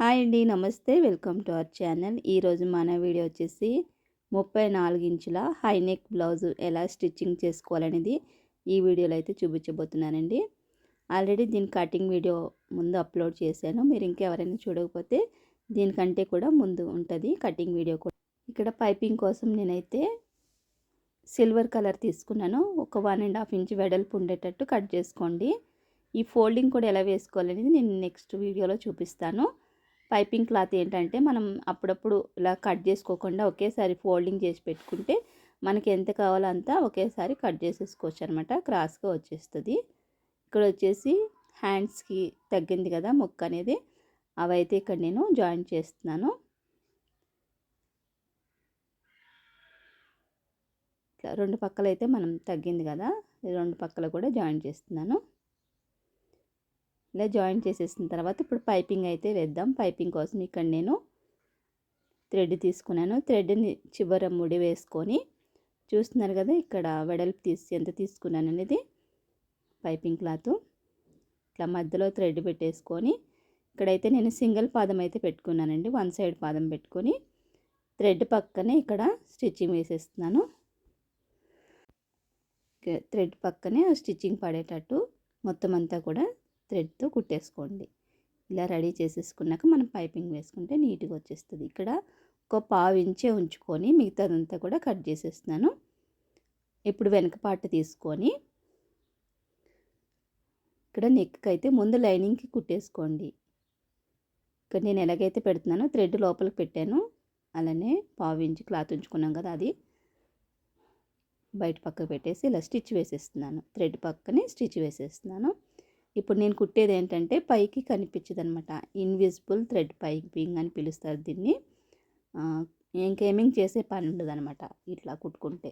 Hi అండి నమస్తే. Welcome to our channel. ఈరోజు మన వీడియో వచ్చేసి ముప్పై నాలుగు ఇంచుల హైనెక్ బ్లౌజ్ ఎలా స్టిచ్చింగ్ చేసుకోవాలనేది ఈ వీడియోలో అయితే చూపించబోతున్నానండి. ఆల్రెడీ దీని కటింగ్ వీడియో ముందు అప్లోడ్ చేశాను. మీరు ఇంకెవరైనా చూడకపోతే దీనికంటే కూడా ముందు ఉంటుంది కటింగ్ వీడియో కూడా. ఇక్కడ పైపింగ్ కోసం నేనైతే సిల్వర్ కలర్ తీసుకున్నాను. ఒక వన్ అండ్ హాఫ్ ఇంచ్ వెడల్పు ఉండేటట్టు కట్ చేసుకోండి. ఈ ఫోల్డింగ్ కూడా ఎలా వేసుకోవాలనేది నేను నెక్స్ట్ వీడియోలో చూపిస్తాను. పైపింగ్ క్లాత్ ఏంటంటే మనం అప్పుడప్పుడు ఇలా కట్ చేసుకోకుండా ఒకేసారి ఫోల్డింగ్ చేసి పెట్టుకుంటే మనకి ఎంత కావాలో అంతా ఒకేసారి కట్ చేసేసుకోవచ్చు అనమాట క్రాస్గా వచ్చేస్తుంది. ఇక్కడ వచ్చేసి హ్యాండ్స్కి తగ్గింది కదా ముక్క అనేది. అవైతే ఇక్కడ నేను జాయిన్ చేస్తున్నాను. ఇట్లా రెండు పక్కలైతే అయితే మనం తగ్గింది కదా. రెండు పక్కలు కూడా జాయిన్ చేస్తున్నాను. ఇలా జాయిన్ చేసేసిన తర్వాత ఇప్పుడు పైపింగ్ అయితే వేద్దాం. పైపింగ్ కోసం ఇక్కడ నేను థ్రెడ్ తీసుకున్నాను. థ్రెడ్ని చివర ముడి వేసుకొని చూస్తున్నారు కదా ఇక్కడ వెడల్పు తీసి ఎంత తీసుకున్నాను అనేది పైపింగ్ క్లాత్. ఇట్లా మధ్యలో థ్రెడ్ పెట్టేసుకొని ఇక్కడైతే నేను సింగిల్ పాదం అయితే పెట్టుకున్నానండి. వన్ సైడ్ పాదం పెట్టుకొని థ్రెడ్ పక్కనే ఇక్కడ స్టిచ్చింగ్ వేసేస్తున్నాను. థ్రెడ్ పక్కనే స్టిచ్చింగ్ పడేటట్టు మొత్తం అంతా కూడా థ్రెడ్తో కుట్టేసుకోండి. ఇలా రెడీ చేసేసుకున్నాక మనం పైపింగ్ వేసుకుంటే నీట్గా వచ్చేస్తుంది. ఇక్కడ ఒక పావు ఇంచే ఉంచుకొని మిగతాదంతా కూడా కట్ చేసేస్తున్నాను. ఇప్పుడు వెనక పార్ట్ తీసుకొని ఇక్కడ నెక్కి అయితే ముందు లైనింగ్కి కుట్టేసుకోండి. ఇక్కడ నేను ఎలాగైతే పెడుతున్నానో థ్రెడ్ లోపలికి పెట్టాను. అలానే పావు ఇంచు క్లాత్ ఉంచుకున్నాం కదా అది. బయట పక్కకు పెట్టేసి ఇలా స్టిచ్ వేసేస్తున్నాను. థ్రెడ్ పక్కనే స్టిచ్ వేసేస్తున్నాను. ఇప్పుడు నేను కుట్టేది ఏంటంటే పైకి కనిపించదు అనమాట ఇన్విజిబుల్ థ్రెడ్ పైపింగ్ అని పిలుస్తారు దీన్ని. ఇంకేమింగ్ చేసే పని ఉండదు అనమాట ఇట్లా కుట్టుకుంటే.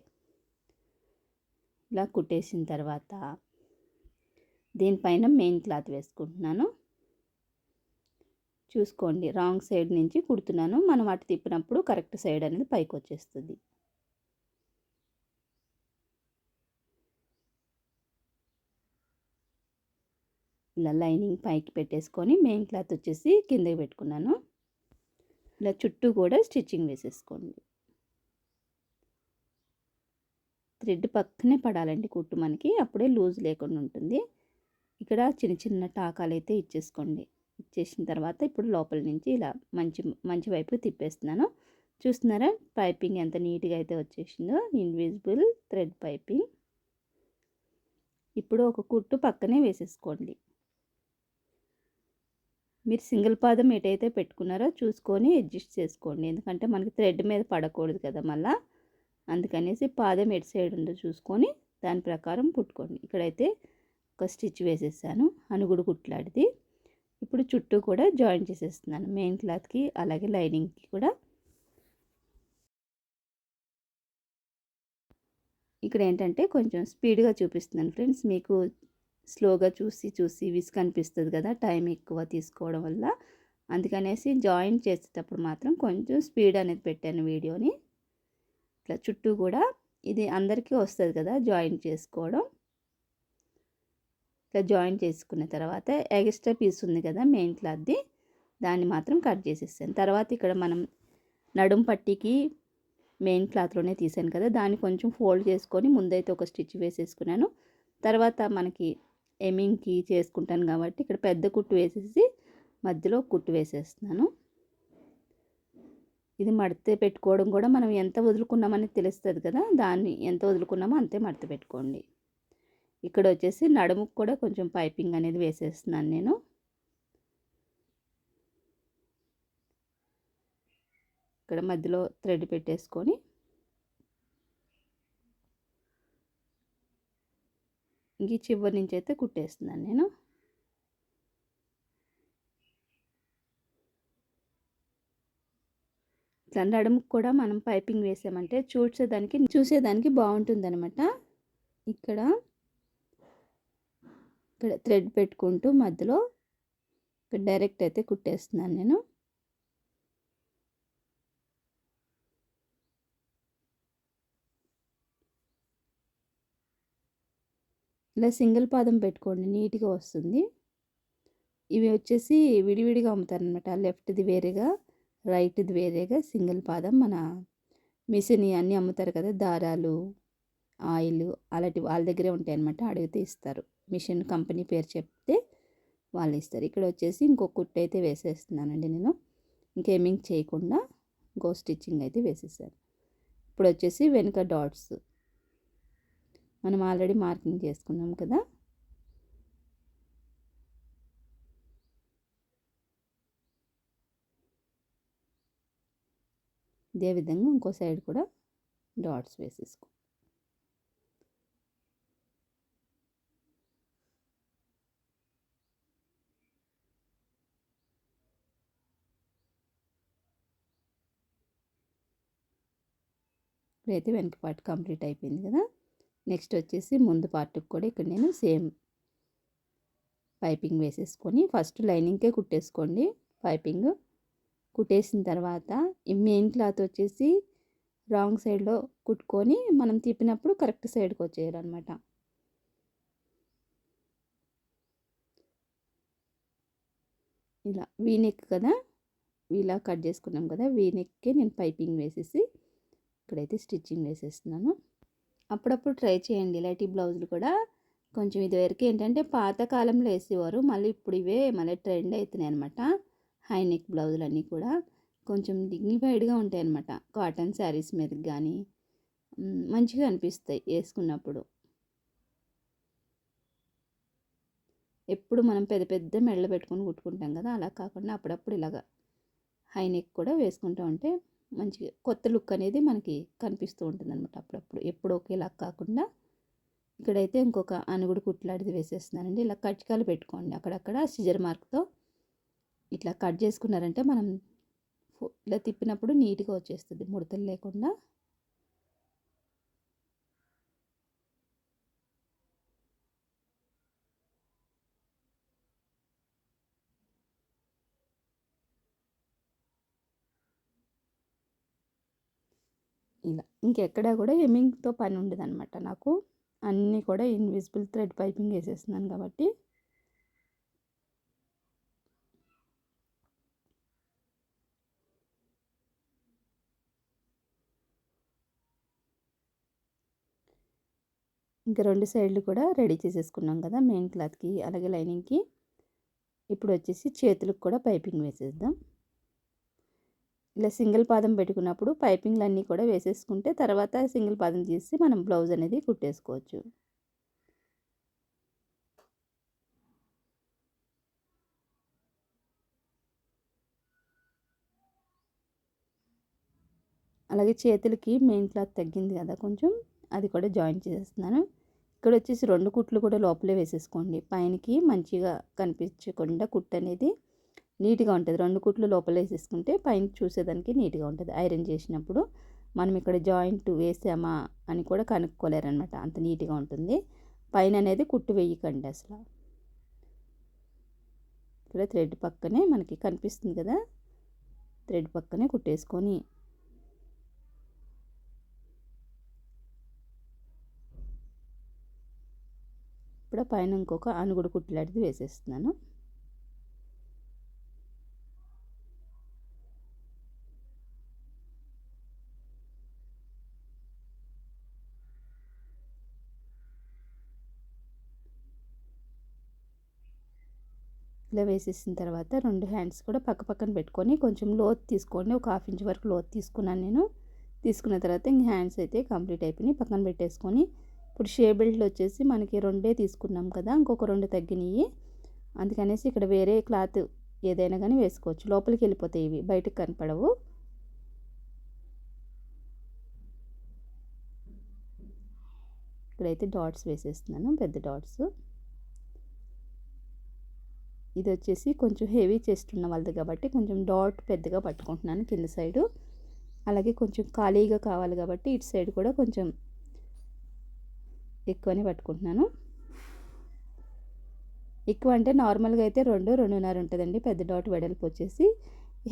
ఇలా కుట్టేసిన తర్వాత దీనిపైన మెయిన్ క్లాత్ వేసుకుంటున్నాను. చూసుకోండి రాంగ్ సైడ్ నుంచి కుడుతున్నాను. మనం అటు తిప్పినప్పుడు కరెక్ట్ సైడ్ అనేది పైకి వచ్చేస్తుంది. ఇలా లైనింగ్ పైకి పెట్టేసుకొని మెయిన్ క్లాత్ వచ్చేసి కిందకి పెట్టుకున్నాను. ఇలా చుట్టూ కూడా స్టిచ్చింగ్ వేసేసుకోండి. థ్రెడ్ పక్కనే పడాలండి కుట్టు మనకి అప్పుడే లూజ్ లేకుండా ఉంటుంది. ఇక్కడ చిన్న చిన్న టాకాలు అయితే ఇచ్చేసుకోండి. ఇచ్చేసిన తర్వాత ఇప్పుడు లోపల నుంచి ఇలా మంచి మంచి వైపు తిప్పేస్తున్నాను. చూస్తున్నారా? పైపింగ్ ఎంత నీట్గా అయితే వచ్చేసిందో ఇన్విజిబుల్ థ్రెడ్ పైపింగ్ ఇప్పుడు ఒక కుట్టు పక్కనే వేసేసుకోండి. మీరు సింగిల్ పాదం ఎటైతే పెట్టుకున్నారో చూసుకొని అడ్జస్ట్ చేసుకోండి. ఎందుకంటే మనకి థ్రెడ్ మీద పడకూడదు కదా మళ్ళీ. అందుకనేసి పాదం ఎటు సైడ్ ఉందో చూసుకొని దాని ప్రకారం కుట్టుకోండి ఇక్కడైతే ఒక స్టిచ్ వేసేసాను. అనుగుడు కుట్లాడిది. ఇప్పుడు చుట్టూ కూడా జాయిన్ చేసేస్తున్నాను. మెయిన్ క్లాత్కి అలాగే లైనింగ్కి కూడా. ఇక్కడ ఏంటంటే కొంచెం స్పీడ్గా చూపిస్తున్నాను ఫ్రెండ్స్. మీకు స్లోగా చూసి చూసి విసుగు అనిపిస్తుంది కదా టైం ఎక్కువ తీసుకోవడం వల్ల. అందుకనేసి జాయిన్ చేసేటప్పుడు మాత్రం కొంచెం స్పీడ్ అనేది పెట్టాను వీడియోని. ఇట్లా చుట్టూ కూడా ఇది అందరికీ వస్తుంది కదా జాయిన్ చేసుకోవడం. ఇట్లా జాయిన్ చేసుకున్న తర్వాత ఎక్స్ట్రా పీస్ ఉంది కదా మెయిన్ క్లాత్ది దాన్ని మాత్రం కట్ చేసేసాను తర్వాత ఇక్కడ మనం నడుం పట్టికి మెయిన్ క్లాత్లోనే తీసాను కదా దాన్ని కొంచెం ఫోల్డ్ చేసుకొని ముందైతే ఒక స్టిచ్ వేసేసుకున్నాను. తర్వాత మనకి ఎమింగ్కి చేసుకుంటాను కాబట్టి ఇక్కడ పెద్ద కుట్టు వేసేసి మధ్యలో కుట్టు వేసేస్తున్నాను. ఇది మడత పెట్టుకోవడం కూడా మనం ఎంత వదులుకున్నామని తెలుస్తుంది కదా దాన్ని ఎంత వదులుకున్నామో అంతే మడత పెట్టుకోండి. ఇక్కడ వచ్చేసి నడుముకు కూడా కొంచెం పైపింగ్ అనేది వేసేస్తున్నాను నేను. ఇక్కడ మధ్యలో థ్రెడ్ పెట్టేసుకొని ఇంక చివరి నుంచి అయితే కుట్టేస్తున్నాను నేను. ఇట్లా నడుముకు కూడా మనం పైపింగ్ వేసామంటే చూసేదానికి చూసేదానికి బాగుంటుందనమాట ఇక్కడ ఇక్కడ థ్రెడ్ పెట్టుకుంటూ మధ్యలో ఇక్కడ డైరెక్ట్ అయితే కుట్టేస్తున్నాను నేను. ఇలా సింగిల్ పాదం పెట్టుకోండి నీట్గా వస్తుంది. ఇవి వచ్చేసి విడివిడిగా అమ్ముతారనమాట లెఫ్ట్ది వేరేగా రైట్ది వేరేగా సింగిల్ పాదం మన మిషన్ అన్నీ అమ్ముతారు కదా దారాలు ఆయిల్ అలాంటి వాళ్ళ దగ్గరే ఉంటాయి అనమాట అడిగితే ఇస్తారు. మిషన్ కంపెనీ పేరు చెప్తే వాళ్ళు ఇస్తారు. ఇక్కడ వచ్చేసి ఇంకో కుట్టు అయితే వేసేస్తున్నానండి నేను. ఇంకేమింగ్ చేయకుండా గో స్టిచ్చింగ్ అయితే వేసేసాను. ఇప్పుడు వచ్చేసి వెనుక డాట్స్. మనం ఆల్రెడీ మార్కింగ్ చేసుకున్నాం కదా. ఇదే విధంగా ఇంకో సైడ్ కూడా డాట్స్ వేసేసుకో. ఇప్పుడైతే వెనక పార్ట్ కంప్లీట్ అయిపోయింది కదా. నెక్స్ట్ వచ్చేసి ముందు పార్ట్కి కూడా ఇక్కడ నేను సేమ్ పైపింగ్ వేసేసుకొని ఫస్ట్ లైనింగ్కే కుట్టేసుకోండి. పైపింగ్ కుట్టేసిన తర్వాత ఈ మెయిన్ క్లాత్ వచ్చేసి రాంగ్ సైడ్లో కుట్టుకొని మనం తిప్పినప్పుడు కరెక్ట్ సైడ్కి వచ్చేయాలన్నమాట. ఇలా వీనెక్ కదా ఇలా కట్ చేసుకున్నాం కదా వీనెక్కే నేను పైపింగ్ వేసేసి ఇక్కడైతే స్టిచ్చింగ్ వేసేస్తున్నాను. అప్పుడప్పుడు ట్రై చేయండి. ఇలాంటి బ్లౌజులు కూడా కొంచెం ఇదివరకు ఏంటంటే పాతకాలంలో వేసేవారు. మళ్ళీ ఇప్పుడు ఇవే మళ్ళీ ట్రెండ్ అవుతున్నాయి అనమాట హై నెక్ బ్లౌజులు అన్నీ కూడా కొంచెం డిగ్నిఫైడ్గా ఉంటాయి అనమాట కాటన్ శారీస్ మీదకి కానీ మంచిగా అనిపిస్తాయి వేసుకున్నప్పుడు. ఎప్పుడు మనం పెద్ద పెద్ద మెడలు పెట్టుకొని కుట్టుకుంటాం కదా అలా కాకుండా అప్పుడప్పుడు ఇలాగా హై నెక్ కూడా వేసుకుంటూ ఉంటే మంచిగా కొత్త లుక్ అనేది మనకి కనిపిస్తూ ఉంటుంది అనమాట అప్పుడప్పుడు. ఎప్పుడు ఒకేలా కాకుండా ఇక్కడైతే ఇంకొక అనుగుడు కుట్లాడిది వేసేస్తున్నానండి ఇలా కట్కాలు పెట్టుకోండి. అక్కడక్కడ సిజర్ మార్క్తో ఇట్లా కట్ చేసుకున్నారంటే మనం ఇలా తిప్పినప్పుడు నీట్గా వచ్చేస్తుంది ముడతలు లేకుండా ఇలా ఇంకెక్కడా కూడా ఎమింగ్తో పని ఉండదు అనమాట నాకు. అన్నీ కూడా ఇన్విజిబుల్ థ్రెడ్ పైపింగ్ వేసేస్తున్నాను కాబట్టి. ఇంకా రెండు సైడ్లు కూడా రెడీ చేసేసుకున్నాం కదా మెయిన్ క్లాత్కి అలాగే లైనింగ్కి. ఇప్పుడు వచ్చేసి చేతులకు కూడా పైపింగ్ వేసేద్దాం. ఇలా సింగిల్ పాదం పెట్టుకున్నప్పుడు పైపింగ్లు అన్నీ కూడా వేసేసుకుంటే తర్వాత సింగిల్ పాదం తీసి మనం బ్లౌజ్ అనేది కుట్టేసుకోవచ్చు. అలాగే చేతులకి మెయిన్ క్లాత్ తగ్గింది కదా కొంచెం అది కూడా జాయిన్ చేసేస్తున్నాను. ఇక్కడ వచ్చేసి రెండు కుట్లు కూడా లోపలే వేసేసుకోండి. పైనకి మంచిగా కనిపించకుండా కుట్ అనేది నీట్గా ఉంటుంది. రెండు కుట్లు లోపల వేసేసుకుంటే పైన చూసేదానికి నీట్గా ఉంటుంది. ఐరన్ చేసినప్పుడు మనం ఇక్కడ జాయింట్ వేసామా అని కూడా కనుక్కోలేరనమాట అంత నీట్గా ఉంటుంది. పైన అనేది కుట్టు వేయకండి అసలు. ఇక్కడ థ్రెడ్ పక్కనే మనకి కనిపిస్తుంది కదా? థ్రెడ్ పక్కనే కుట్టేసుకొని. ఇప్పుడు పైన ఇంకొక అనుగుడు కుట్లాడిది వేసేస్తున్నాను. ఇలా వేసేసిన తర్వాత రెండు హ్యాండ్స్ కూడా పక్క పక్కన పెట్టుకొని కొంచెం లోత్ తీసుకోండి. ఒక హాఫ్ ఇంచ్ వరకు లోత్ తీసుకున్నాను నేను. తీసుకున్న తర్వాత ఇంక హ్యాండ్స్ అయితే కంప్లీట్ అయిపోయినాయి. పక్కన పెట్టేసుకొని ఇప్పుడు షే బెల్ట్లు వచ్చేసి మనకి రెండే తీసుకున్నాం కదా ఇంకొక రెండు తగ్గినాయి. అందుకనేసి ఇక్కడ వేరే క్లాత్ ఏదైనా కానీ వేసుకోవచ్చు. లోపలికి వెళ్ళిపోతాయి ఇవి బయటకు కనపడవు. ఇక్కడైతే డాట్స్ వేసేస్తున్నాను పెద్ద డాట్స్. ఇది వచ్చేసి కొంచెం హెవీ చెస్ట్ ఉన్న వాళ్ళది కాబట్టి కొంచెం డాట్ పెద్దగా పట్టుకుంటున్నాను కింద సైడు. అలాగే కొంచెం ఖాళీగా కావాలి కాబట్టి ఇటు సైడ్ కూడా కొంచెం ఎక్కువనే పట్టుకుంటున్నాను. ఎక్కువ అంటే నార్మల్గా అయితే రెండు రెండున్నర ఉంటుందండి పెద్ద డాట్ వెడల్పు వచ్చేసి.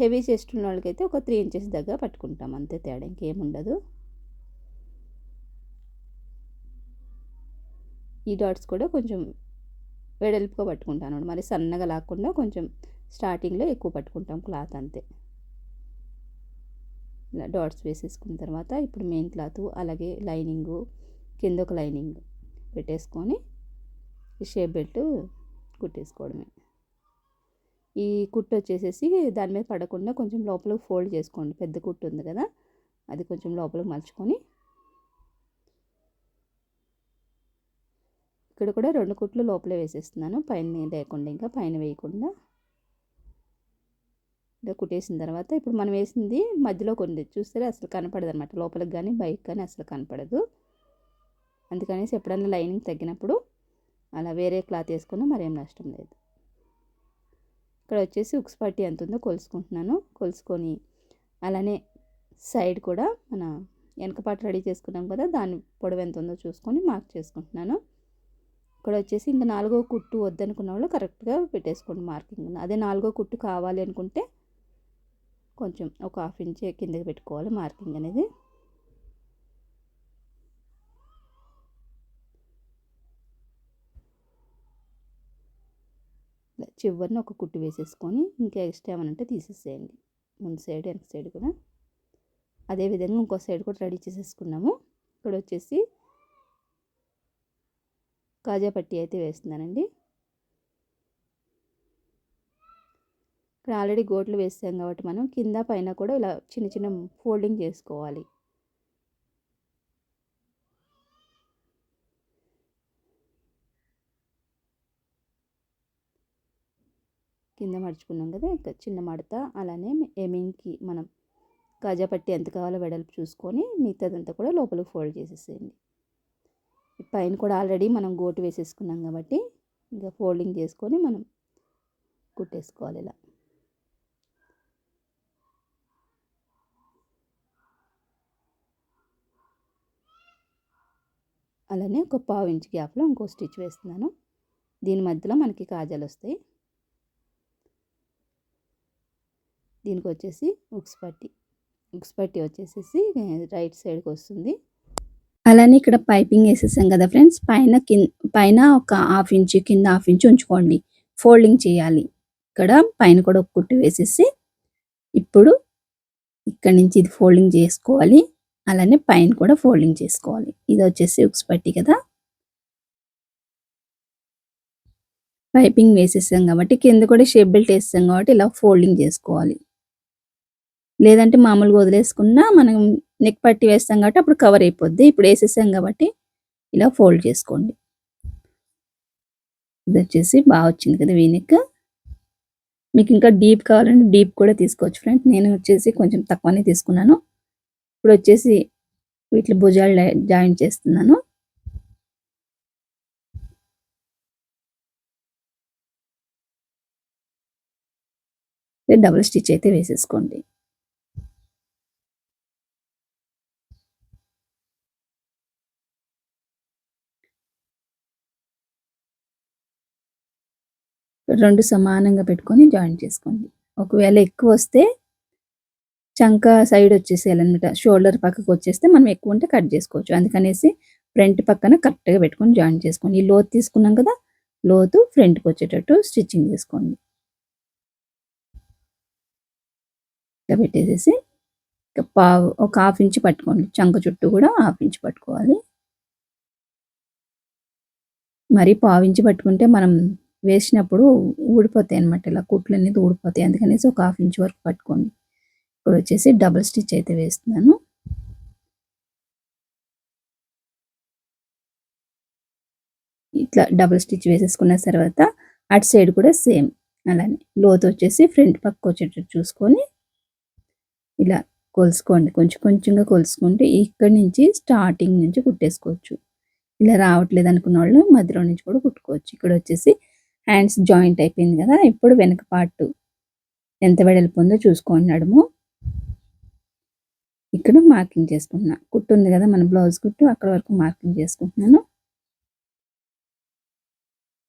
హెవీ చెస్ట్ ఉన్న వాళ్ళకైతే ఒక త్రీ ఇంచెస్ దగ్గర పట్టుకుంటాం అంతే తేడా ఇంకేముండదు. ఈ డాట్స్ కూడా కొంచెం వెడల్పుగా పట్టుకుంటాను మరి సన్నగా లాక్కుండా కొంచెం స్టార్టింగ్లో ఎక్కువ పట్టుకుంటాం క్లాత్ అంతే. ఇలా డాట్స్ వేసేసుకున్న తర్వాత ఇప్పుడు మెయిన్ క్లాత్ అలాగే లైనింగు కింద ఒక లైనింగ్ పెట్టేసుకొని షేప్ బెల్ట్ కుట్టేసుకోవడమే. ఈ కుట్టు వచ్చేసేసి దాని మీద పడకుండా కొంచెం లోపల ఫోల్డ్ చేసుకోండి. పెద్ద కుట్టు ఉంది కదా అది కొంచెం లోపలికి మలుచుకొని ఇక్కడ కూడా రెండు కుట్లు లోపలే వేసేస్తున్నాను. పైన లేకుండా ఇంకా పైన వేయకుండా. ఇలా కుట్టేసిన తర్వాత ఇప్పుడు మనం వేసింది మధ్యలో కొన్ని చూస్తే అసలు కనపడదు అనమాట లోపలికి కానీ బయట కానీ అసలు కనపడదు. అందుకనేసి ఎప్పుడైనా లైనింగ్ తగ్గినప్పుడు అలా వేరే క్లాత్ వేసుకున్నా మరేం నష్టం లేదు. ఇక్కడ వచ్చేసి ఉక్స్ పట్టి ఎంత ఉందో కొలుసుకుంటున్నాను. కొలుసుకొని అలానే సైడ్ కూడా మన వెనక పాట రెడీ చేసుకున్నాం కదా దాని పొడవు ఎంత ఉందో చూసుకొని మార్క్ చేసుకుంటున్నాను. ఇక్కడ వచ్చేసి ఇంకా నాలుగో కుట్టు వద్దనుకున్న వాళ్ళు కరెక్ట్గా పెట్టేసుకోండి మార్కింగ్. అదే నాలుగో కుట్టు కావాలి అనుకుంటే కొంచెం ఒక హాఫ్ ఇంచ్ కిందకి పెట్టుకోవాలి మార్కింగ్ అనేది. చివరిని ఒక కుట్టు వేసేసుకొని ఇంకా ఎక్స్ట్రా ఏమనంటే తీసేసేయండి. ముందు సైడ్ వెనక సైడ్ కూడా. అదేవిధంగా ఇంకో సైడ్ కూడా రెడీ చేసేసుకున్నాము. ఇక్కడ వచ్చేసి కాజా పట్టి అయితే వేస్తున్నానండి. ఇక్కడ ఆల్రెడీ గోట్లు వేసాం కాబట్టి మనం కింద పైన కూడా ఇలా చిన్న చిన్న ఫోల్డింగ్ చేసుకోవాలి. కింద మడుచుకున్నాం కదా ఇంకా చిన్న మడత అలానే ఎమింగ్కి మనం కాజా పట్టి ఎంత కావాలో వెడల్పు చూసుకొని మిగతాదంతా కూడా లోపలికి ఫోల్డ్ చేసేసేయండి. పైన కూడా ఆల్రెడీ మనం గోటు వేసేసుకున్నాం కాబట్టి ఇంకా ఫోల్డింగ్ చేసుకొని మనం కుట్టేసుకోవాలి ఇలా. అలానే ఒక పావు ఇంచ్ గ్యాప్లో ఇంకో స్టిచ్ వేస్తున్నాను. దీని మధ్యలో మనకి కాజాలు వస్తాయి. దీనికి వచ్చేసి ఉక్స్ పట్టి. ఉక్స్ పట్టి వచ్చేసేసి రైట్ సైడ్కి వస్తుంది. అలానే ఇక్కడ పైపింగ్ వేసేసాం కదా ఫ్రెండ్స్. పైన కింద పైన ఒక హాఫ్ ఇంచ్ కింద హాఫ్ ఇంచ్ ఉంచుకోండి. ఫోల్డింగ్ చేయాలి. ఇక్కడ పైన కూడా ఒక కుట్టు వేసేసి ఇప్పుడు ఇక్కడ నుంచి ఇది ఫోల్డింగ్ చేసుకోవాలి. అలానే పైన కూడా ఫోల్డింగ్ చేసుకోవాలి. ఇది వచ్చేసి ఉక్స్ పట్టి కదా. పైపింగ్ వేసేసాం కాబట్టి కింద కూడా షేప్ బెల్ట్ వేస్తాం కాబట్టి ఇలా ఫోల్డింగ్ చేసుకోవాలి. లేదంటే మామూలుగా వదిలేసుకున్నా మనం నెక్ పట్టి వేస్తాం కాబట్టి అప్పుడు కవర్ అయిపోద్ది. ఇప్పుడు వేసేసాం కాబట్టి ఇలా ఫోల్డ్ చేసుకోండి. ఇది వచ్చేసి బాగా వచ్చింది కదా వీనిక్ మీకు ఇంకా డీప్ కావాలంటే డీప్ కూడా తీసుకోవచ్చు ఫ్రెండ్స్ నేను వచ్చేసి కొంచెం తక్కువనే తీసుకున్నాను. ఇప్పుడు వచ్చేసి వీటిలో భుజాలు జాయిన్ చేస్తున్నాను. డబుల్ స్టిచ్ అయితే వేసేసుకోండి. రెండు సమానంగా పెట్టుకొని జాయిన్ చేసుకోండి. ఒకవేళ ఎక్కువ వస్తే చంక సైడ్ వచ్చేసేయాలన్నమాట షోల్డర్ పక్కకు వచ్చేస్తే మనం ఎక్కువ ఉంటే కట్ చేసుకోవచ్చు. అందుకనేసి ఫ్రంట్ పక్కన కరెక్ట్గా పెట్టుకొని జాయిన్ చేసుకోండి. ఈ లోతు తీసుకున్నాం కదా లోతు ఫ్రంట్కి వచ్చేటట్టు స్టిచ్చింగ్ చేసుకోండి. ఇట్లా పెట్టేసేసి పావు ఒక హాఫ్ ఇంచ్ పట్టుకోండి. చంక చుట్టూ కూడా హాఫ్ ఇంచ్ పట్టుకోవాలి. మరి పావు ఇంచ్ పట్టుకుంటే మనం వేసినప్పుడు ఊడిపోతాయి అనమాట ఇలా కుట్లు అనేది ఊడిపోతాయి. అందుకనేసి ఒక హాఫ్ ఇంచ్ వరకు పట్టుకోండి. ఇప్పుడు వచ్చేసి డబుల్ స్టిచ్ అయితే వేస్తున్నాను. ఇట్లా డబుల్ స్టిచ్ వేసేసుకున్న తర్వాత అటు సైడ్ కూడా సేమ్ అలానే. లోతు వచ్చేసి ఫ్రంట్ పక్క వచ్చేటట్టు చూసుకొని ఇలా కొలుసుకోండి. కొంచెం కొంచెంగా కొలుసుకుంటే ఇక్కడి నుంచి స్టార్టింగ్ నుంచి కుట్టేసుకోవచ్చు. ఇలా రావట్లేదు అనుకున్న వాళ్ళు మధ్యలో నుంచి కూడా కుట్టుకోవచ్చు. ఇక్కడ వచ్చేసి హ్యాండ్స్ జాయింట్ అయిపోయింది కదా ఇప్పుడు వెనక పార్ట్ ఎంత వెడల్పు ఉందో చూసుకోండి నడుము. ఇక్కడ మార్కింగ్ చేసుకుంటున్నా. కుట్టు ఉంది కదా మన బ్లౌజ్ కుట్టు అక్కడ వరకు మార్కింగ్ చేసుకుంటున్నాను.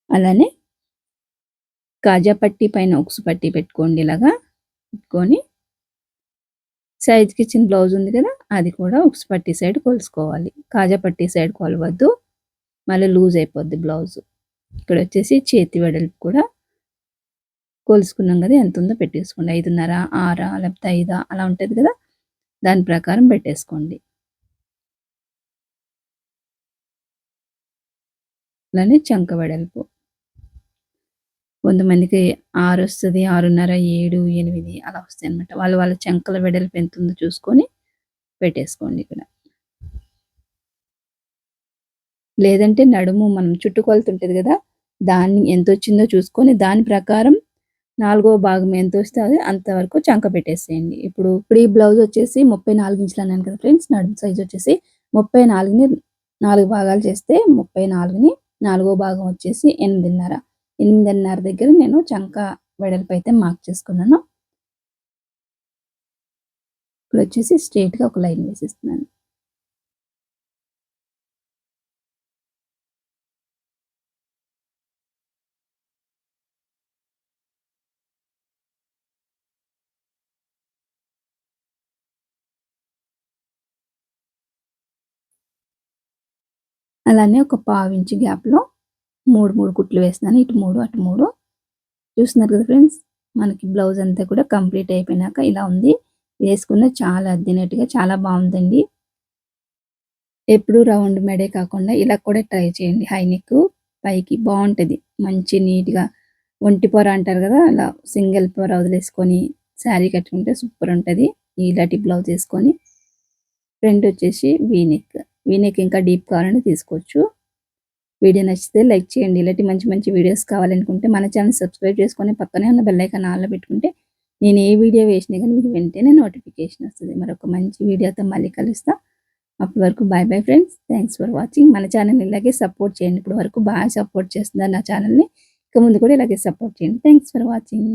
అలానే కాజా పట్టి పైన ఉక్సు పట్టి పెట్టుకోండి ఇలాగా పెట్టుకొని. సైజ్కి ఇచ్చిన బ్లౌజ్ ఉంది కదా అది కూడా ఉక్స్ పట్టి సైడ్ కొలుసుకోవాలి. కాజా పట్టి సైడ్ కొలవద్దు. మళ్ళీ లూజ్ అయిపోద్ది బ్లౌజ్ ఇక్కడ వచ్చేసి చేతి వెడల్పు కూడా కొలుసుకున్నాం కదా ఎంత ఉందో పెట్టేసుకోండి. ఐదున్నర ఆరా లేకపోతే ఐదా అలా ఉంటుంది కదా దాని ప్రకారం పెట్టేసుకోండి. అలానే చంక వెడల్పు. కొంతమందికి ఆరు వస్తుంది ఆరున్నర ఏడు ఎనిమిది అలా వస్తాయి అనమాట వాళ్ళు వాళ్ళ చంకల వెడల్పు ఎంత ఉందో చూసుకొని పెట్టేసుకోండి ఇక్కడ. లేదంటే నడుము మనం చుట్టుకొలత ఉంటుంది కదా దాన్ని ఎంత వచ్చిందో చూసుకొని దాని ప్రకారం నాలుగో భాగం ఎంత వస్తే అది అంతవరకు చంక పెట్టేసేయండి. ఇప్పుడు ఇప్పుడు ఈ బ్లౌజ్ వచ్చేసి ముప్పై నాలుగు ఇంచులు అన్నాను కదా ఫ్రెండ్స్ నడుము సైజ్ వచ్చేసి ముప్పై నాలుగుని నాలుగు భాగాలు చేస్తే ముప్పై నాలుగుని నాలుగో భాగం వచ్చేసి ఎనిమిదిన్నర. ఎనిమిదిన్నర దగ్గర నేను చంక వెడల్పు అయితే మార్క్ చేసుకున్నాను. ఇప్పుడు వచ్చేసి స్ట్రేట్గా ఒక లైన్ వేసిస్తున్నాను. అలానే ఒక పావు గ్యాప్లో మూడు మూడు కుట్లు వేస్తున్నాను. ఇటు మూడు అటు మూడు. చూస్తున్నారు కదా ఫ్రెండ్స్ మనకి బ్లౌజ్ అంతా కూడా కంప్లీట్ అయిపోయినాక ఇలా ఉంది. వేసుకున్న చాలా అద్దినట్టుగా చాలా బాగుందండి. ఎప్పుడు రౌండ్ మెడే కాకుండా ఇలా కూడా ట్రై చేయండి. హై నెక్ పైకి బాగుంటుంది. మంచి నీట్గా ఒంటి పొర అంటారు కదా అలా సింగిల్ పొర వదిలేసుకొని శారీ కట్టుకుంటే సూపర్ ఉంటుంది. ఇలాంటి బ్లౌజ్ వేసుకొని ఫ్రంట్ వచ్చేసి వీనిక్ వీనికి ఇంకా డీప్ కావాలని తీసుకోవచ్చు. వీడియో నచ్చితే లైక్ చేయండి. ఇలాంటి మంచి మంచి వీడియోస్ కావాలనుకుంటే మన ఛానల్ సబ్స్క్రైబ్ చేసుకొని పక్కనే ఉన్న బెల్లైకాన్ ఐకాన్ ఆన్లో పెట్టుకుంటే నేను ఏ వీడియో వేసినా కానీ మీకు వెంటనే నోటిఫికేషన్ వస్తుంది. మరొక మంచి వీడియోతో మళ్ళీ కలుస్తా. అప్పటి వరకు bye bye friends thanks for watching మన ఛానల్ ఇలాగే సపోర్ట్ చేయండి. ఇప్పటి వరకు బాగా సపోర్ట్ చేస్తున్నారు నా ఛానల్ని. ఇక ముందు కూడా ఇలాగే సపోర్ట్ చేయండి. Thanks for watching